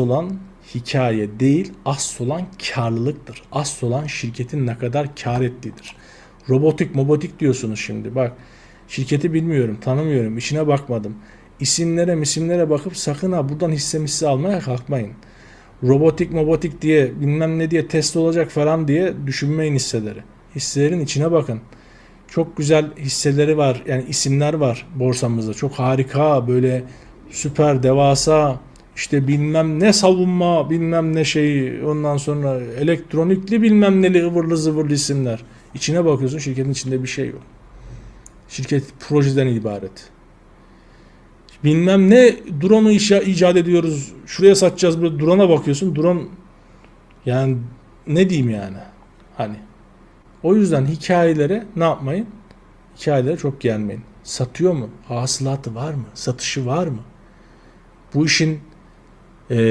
olan hikaye değil, asıl olan karlılıktır. Asıl olan şirketin ne kadar kar ettiğidir. Robotik, mobotik diyorsunuz şimdi. Bak şirketi bilmiyorum, tanımıyorum, içine bakmadım. İsimlere, misimlere bakıp sakın ha buradan hisse misse almaya kalkmayın. Robotik, mobotik diye bilmem ne diye test olacak falan diye düşünmeyin hisseleri. Hisselerin içine bakın. Çok güzel hisseleri var. Yani isimler var borsamızda. Çok harika böyle süper devasa işte bilmem ne savunma bilmem ne şeyi ondan sonra elektronikli bilmem neli ıvırlı zıvırlı isimler. İçine bakıyorsun şirketin içinde bir şey yok. Şirket projeden ibaret. Bilmem ne drone'u icat ediyoruz. Şuraya satacağız böyle drone'a bakıyorsun. Drone yani ne diyeyim yani? Hani o yüzden hikayelere ne yapmayın? Hikayelere çok gelmeyin. Satıyor mu? Hasılatı var mı? Satışı var mı? Bu işin e,